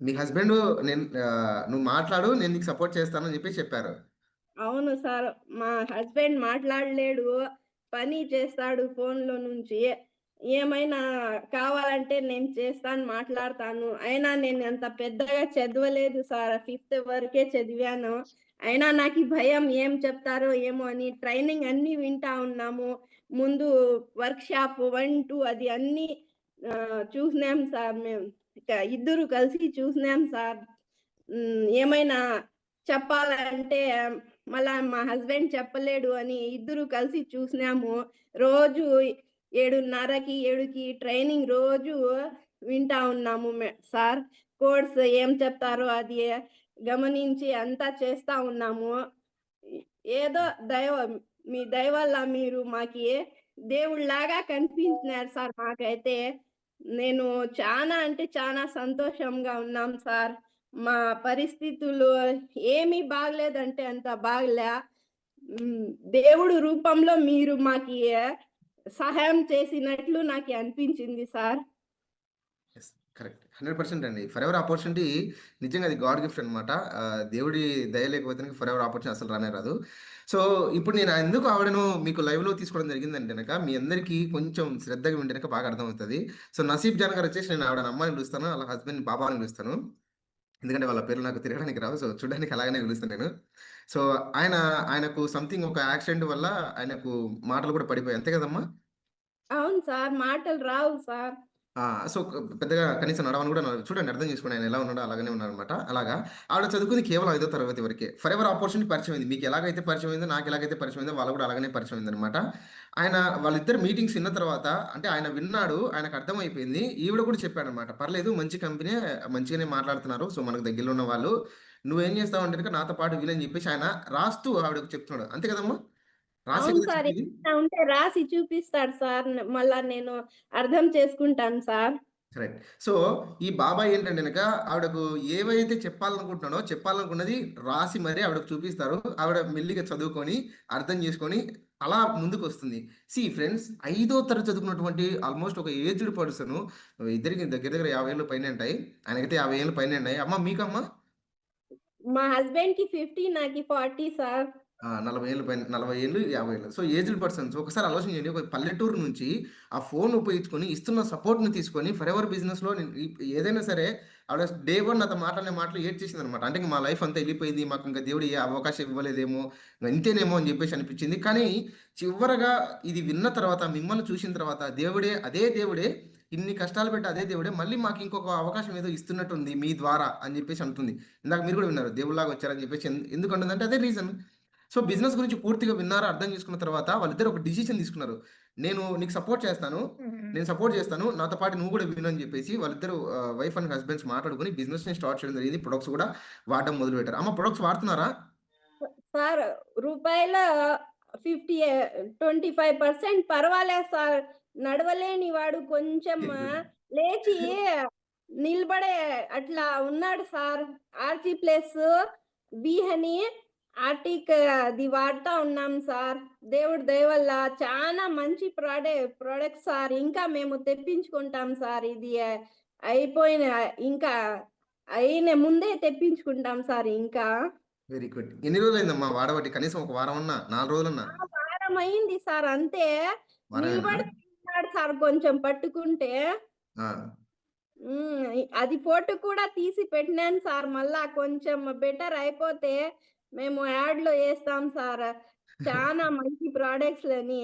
నీ హస్బెండ్ నేను "నువ్వు మాట్లాడు నేను నీకు సపోర్ట్ చేస్తాను" అని చెప్పేసి చెప్పారు. అవును సార్. మా హస్బెండ్ మాట్లాడలేడు. పని చేస్తాడు ఫోన్‌లో నుంచి. ఏమైనా కావాలంటే నేను చేస్తాను, మాట్లాడతాను. అయినా నేను అంత పెద్దగా చదవలేదు సార్. ఫిఫ్త్ వరకే చదివాను. అయినా నాకు భయం ఏం చెప్తారో ఏమో అని ట్రైనింగ్ అన్నీ వింటా ఉన్నాము. ముందు వర్క్‌షాప్ 1, 2 అది అన్ని చూసినాం సార్ మేము. ఇద్దరు కలిసి చూసినాం సార్. ఏమైనా చెప్పాలంటే మళ్ళా మా హస్బెండ్ చెప్పలేడు అని ఇద్దరు కలిసి చూసినాము. రోజు 7:30కి, 7కి ట్రైనింగ్ రోజు వింటా ఉన్నాము సార్. కోడ్స్ ఏం చెప్తారో అది గమనించి అంతా చేస్తా ఉన్నాము. ఏదో దైవ మీ దయ వల్ల మీరు మాకి దేవుళ్ళలాగా కనిపించినారు సార్ మాకైతే. నేను చాలా అంటే చాలా సంతోషంగా ఉన్నాం సార్. మా పరిస్థితులు ఏమీ బాగలేదంటే అంత బాగలే. దేవుడు రూపంలో మీరు మాకు సహాయం చేసినట్లు నాకు అనిపించింది సార్. కరెక్ట్. 100% అండి. ఫర్ ఎవర్ ఆపర్చునిటీ నిజంగా అది గాడ్ గిఫ్ట్ అనమాట. దేవుడి దయ లేకపోతే ఎవర్ ఆపర్చునిటీ అసలు రానే రాదు. సో, ఇప్పుడు నేను ఎందుకు ఆవిడను మీకు లైవ్‌లో తీసుకోవడం జరిగిందంటే కనుక మీ అందరికీ కొంచెం శ్రద్ధగా వింటే బాగా అర్థమవుతుంది సో, నసీబ్ జాన్ గారు వచ్చేసి నేను ఆవిడని అమ్మని పిలుస్తాను. వాళ్ళ హస్బెండ్ బాబా అని పిలుస్తాను. ఎందుకంటే వాళ్ళ పేర్లు నాకు తిరగడానికి రావు. సో, చూడడానికి అలాగనే పిలుస్తాను నేను. సో, ఆయన ఆయనకు సంథింగ్ ఒక యాక్సిడెంట్ వల్ల ఆయనకు మాటలు కూడా పడిపోయాయి. అంతే కదమ్మా? అవును సార్. మాటలు రావు సార్. సో, పెద్దగా కనీసం నడవని కూడా చూడండి అర్థం చేసుకోండి ఆయన ఎలా ఉన్నాడో అలాగనే ఉన్నారనమాట అలాగా ఆవిడ చదువుకుంది కేవలం ఐదో తరగతి వరకే. ఫరెవర్ ఆపర్చునిటీ పరిచయమైంది. మీకు ఎలాగైతే పరిచయమైందో, నాకు ఎలాగైతే పరిచయం అయిందో వాళ్ళు కూడా అలాగనే అనమాట ఆయన వాళ్ళిద్దరు మీటింగ్స్ విన్న తర్వాత అంటే ఆయన విన్నాడు. ఆయనకు అర్థమైపోయింది. ఈవిడ కూడా చెప్పాడనమాట. పర్లేదు మంచి కంపెనీ మంచిగానే మాట్లాడుతున్నారు. సో, మనకు దగ్గరలో ఉన్న వాళ్ళు. నువ్వేం చేస్తావు అంటే నాతో పాటు వీలని చెప్పేసి ఆయన రాస్తూ ఆవిడకు చెప్తున్నాడు. అంతే కదమ్మా! అవును సార్. ఉంటే రాసి చూపిస్తాడు సార్. మళ్ళా నేను అర్థం చేసుకుంటాను సార్. కరెక్ట్. సో, ఈ బాబాయ్ ఏంటంటే గనక ఆవిడకు ఏవైతే చెప్పాలనుకుంటున్నాడో, చెప్పాలనుకున్నది రాసి మరి ఆవిడకు చూపిస్తారు. ఆవిడ మెల్లిగా చదువుకొని, అర్థం చేసుకొని అలా ముందుకొస్తుంది. సీ ఫ్రెండ్స్ ఐదో తరగతి చదువుకున్నటువంటి ఆల్మోస్ట్ ఒక ఏజ్డ్ పర్సను ఇద్దరికి దగ్గర దగ్గర 50 ఏళ్ళు పైనే ఉంటాయి. ఆయనకైతే 50 ఏళ్ళు పైనే ఉన్నాయి. అమ్మ మీకమ్మా? మా హస్బెండ్‌కి 50 నాకి 40 సార్. ఆ! 40 ఏళ్ళు పైన 40 ఏళ్ళు, 50 ఏళ్ళు. సో, ఏజ్డ్ పర్సన్స్ ఒకసారి ఆలోచన చేయండి. ఒక పల్లెటూరు నుంచి ఆ ఫోన్ ఉపయోగించుకొని ఇస్తున్న సపోర్ట్‌ని తీసుకొని ఫరెవర్ బిజినెస్‌లో నేను ఇ ఏదైనా సరే ఆవిడ డే వన్ నాతో మాట్లాడిన మాటలు ఏడ్చేసిందనమాట. అంటే ఇంక మా లైఫ్ అంతా ఎళ్ళిపోయింది. మాకు ఇంక దేవుడు ఏ అవకాశం ఇవ్వలేదేమో, ఇంతేనేమో అని చెప్పేసి అనిపించింది. కానీ చివరగా ఇది విన్న తర్వాత మిమ్మల్ని చూసిన తర్వాత దేవుడే అదే దేవుడే ఇన్ని కష్టాలు పెట్టి అదే దేవుడే మళ్ళీ మాకు ఇంకొక అవకాశం ఏదో ఇస్తున్నట్టుంది మీ ద్వారా అని చెప్పేసి అంటుంది. ఇందాక మీరు కూడా విన్నారు. దేవుడిలాగా వచ్చారని చెప్పేసి ఎన్ ఎందుకు అదే రీజన్. సో, బిజినెస్ గురించి పూర్తిగా విన్నారు, అర్థం చేసుకున్న తర్వాత వాళ్ళిద్దరూ ఒక డిసిషన్ తీసుకున్నారు. నేను నీకు సపోర్ట్ చేస్తాను. నేను సపోర్ట్ చేస్తాను. నాతో పాటు నువ్వు కూడా విను అని చెప్పేసి వాళ్ళిద్దరూ వైఫ్ అండ్ హస్బెండ్స్ మాట్లాడుకొని బిజినెస్‌ని స్టార్ట్ చేయడం జరిగింది. ప్రొడక్ట్స్ కూడా వాడడం మొదలుపెట్టారు. అమ్మ ప్రొడక్ట్స్ వాడుతున్నారా? సార్ రూపాయల 50 ఏ 25% పర్వాలేదు సార్. నడవలేని వాడు కొంచెం లేచి నిలబడే అట్లా ఉన్నాడు సార్. ఆర్‌జీ ప్లస్, బీ ఆర్టిక్ అది వాడతా ఉన్నాం సార్. దేవుడి దయ వల్ల చానా మంచి ప్రాడే ప్రొడక్ట్స్ సార్. ఇంకా మేము తెప్పించుకుంటాం సార్. ఇది అయిపోయిన ఇంకా అయిన ముందే తెప్పించుకుంటాం సార్ ఇంకా. Very good. ఎన్ని రోజులైందమ్మా వాడబట్టి? కనీసం ఒక వారమన్నా, 4 రోజులన్నా? ఆ! వారం అయింది సార్ అంతే. నిలబడి సార్ కొంచెం పట్టుకుంటే. అది ఫోటో కూడా తీసి పెట్టినాను సార్. మళ్ళా కొంచెం బెటర్ అయిపోతే మేము యాడ్‌లో ఏస్తాం సార్. చానా మంచి ప్రొడక్ట్స్‌లని.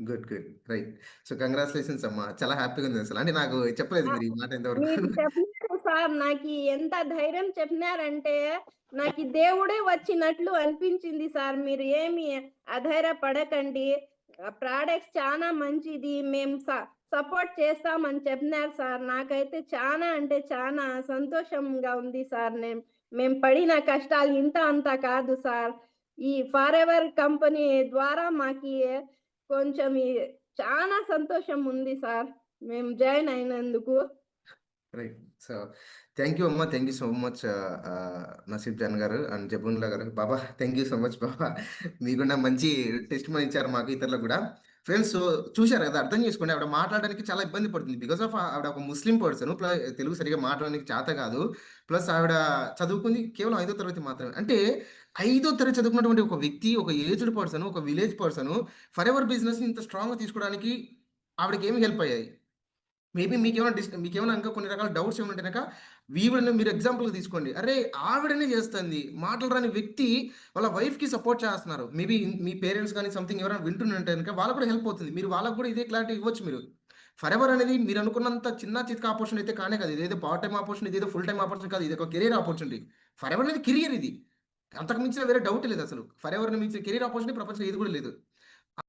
Good. Good. Right. So, congratulations అమ్మా. చాలా హ్యాపీగా ఉందసలు. అంటే నాకు చెప్పలేదు! మీరు ఈ మాట చెప్పినారు సార్. నాకి ఎంత ధైర్యం చెప్పినారంటే నాకి దేవుడే వచ్చినట్లు అనిపించింది సార్. మీరు ఏమి అధైర్యపడకండి. ఆహ్, ప్రొడక్ట్స్ చానా మంచిది. మేము సపోర్ట్ చేస్తామని చెప్పినారు సార్. నాకైతే చానా అంటే చానా సంతోషంగా ఉంది సార్. నేం మేము పడిన కష్టాలు ఇంత అంత కాదు సార్. ఈ ఫార్ ఎవర్ కంపెనీ ద్వారా మాకు కొంచెం చాలా సంతోషం ఉంది సార్. మేము జాయిన్ అయినందుకు. రైట్. సో, థ్యాంక్ యూ అమ్మా. Thank you so much Naseeb Jan గారు అండ్ జబూన్‌లా గారు. బాబా థ్యాంక్ యూ సో మచ్ బాబా. మీకున్న మంచి టెస్ట్ ఇచ్చారు మాకు ఇతరులకు కూడా. ఫ్రెండ్స్ చూశారు కదా అర్థం చేసుకోండి. ఆవిడ మాట్లాడడానికి చాలా ఇబ్బంది పడుతుంది. బికాస్ ఆఫ్ ఆవిడ ఒక ముస్లిం పర్సన్ ప్లస్ తెలుగు సరిగా మాట్లాడడానికి చేత కాదు. ప్లస్ ఆవిడ చదువుకుంది కేవలం ఐదో తరగతి మాత్రమే. అంటే ఐదో తరగతి చదువుకున్నటువంటి ఒక వ్యక్తి ఒక ఏజ్డ్ పర్సన్ ఒక village person for ever business ఇంత స్ట్రాంగ్గా తీసుకోవడానికి ఆవిడకి ఏమి హెల్ప్ అయ్యాయి? మేబీ మీకేమైనా డిస్ మీకేమైనా ఇంకా కొన్ని రకాల డౌట్స్ ఏమైనా కనుక వీవిడని మీరు ఎగ్జాంపుల్ తీసుకోండి. అరే ఆవిడనే చేస్తుంది. మాటలు రాని వ్యక్తి వాళ్ళ వైఫ్కి సపోర్ట్ చేస్తున్నారు. మేబీ మీ పేరెంట్స్ కానీ సంథింగ్ ఎవరైనా వింటుంటే కనుక వాళ్ళకు కూడా హెల్ప్ అవుతుంది. మీరు వాళ్ళకు కూడా ఇదే క్లారిటీ ఇవ్వచ్చు మీరు. ఫర్ ఎవర్ అనేది మీరు అనుకున్నంత చిన్న చిత్క ఆపర్చునిటీ అయితే కానే కాదు. ఇదేదో పార్ట్ టైం ఆపర్చునిటీ ఇదేదో ఫుల్ టైం ఆపర్చునిటీ కాదు. ఇది ఒక కెరీర్ ఆపర్చునిటీ ఫర్ ఎవర్ అనేది కెరియర్ ఇది. అంతకు మించిన వేరే డౌట్ లేదు అసలు. ఫర్ ఎవర్ మించిన కెరీర్ ఆపర్చునిటీ ప్రపంచంలో ఇది కూడా లేదు.